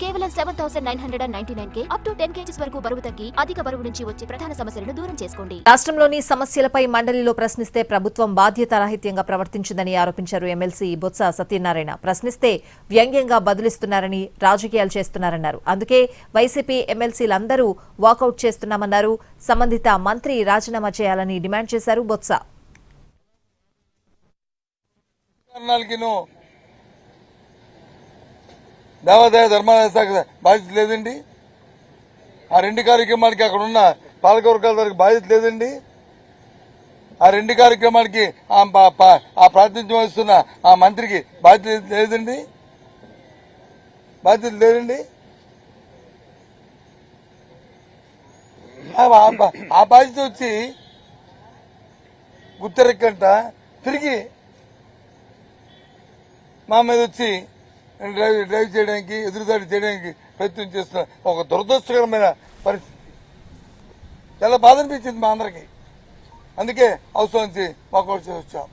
కేవలం seven thousand nine hundred and ninety nine K up to ten kgs వరకు బరువు తగ్గి అధిక బరువు నుంచి వచ్చే ప్రధాన సమస్యలను దూరం చేసుకోండి. రాష్ట్రంలోని సమస్యలపై మండలిలో ప్రశ్నిస్తే ప్రభుత్వం బాధ్యతారాహిత్యంగా ప్రవర్తించిందని ఆరోపించారు ఎమ్మెల్సీ బొత్స సత్యనారాయణ. ప్రశ్నిస్తే వ్యంగ్యంగా బదులిస్తున్నారని రాజకీయాలు చేస్తున్నారన్నారు. అందుకే వైసీపీ ఎమ్మెల్సీలందరూ వాకౌట్ చేస్తున్నామన్నారు. సంబంధిత మంత్రి రాజీనామా చేయాలని డిమాండ్ చేశారు బొత్స. దేవాదాయ ధర్మాదాయ శాఖ బాధ్యత లేదండి. ఆ రెండు కార్యక్రమాలకి అక్కడ ఉన్న పాలకవర్గాల వారికి బాధ్యత లేదండి. ఆ రెండు కార్యక్రమాలకి ఆ ఆ ప్రాతినిధ్యం వహిస్తున్న ఆ మంత్రికి బాధ్యత లేదండి. బాధ్యత లేదండి. ఆ- బాధ్యత వచ్చి గుత్తరెక్కంట తిరిగి మా మీద వచ్చి డ్రైవ్ డ్రైవ్ చేయడానికి ఎదురుదాడి చేయడానికి ప్రయత్నం చేస్తున్న ఒక దురదృష్టకరమైన పరిస్థితి. చాలా బాధ అనిపించింది మా అందరికి. అందుకే అవసరం నుంచి మాకు వచ్చాం.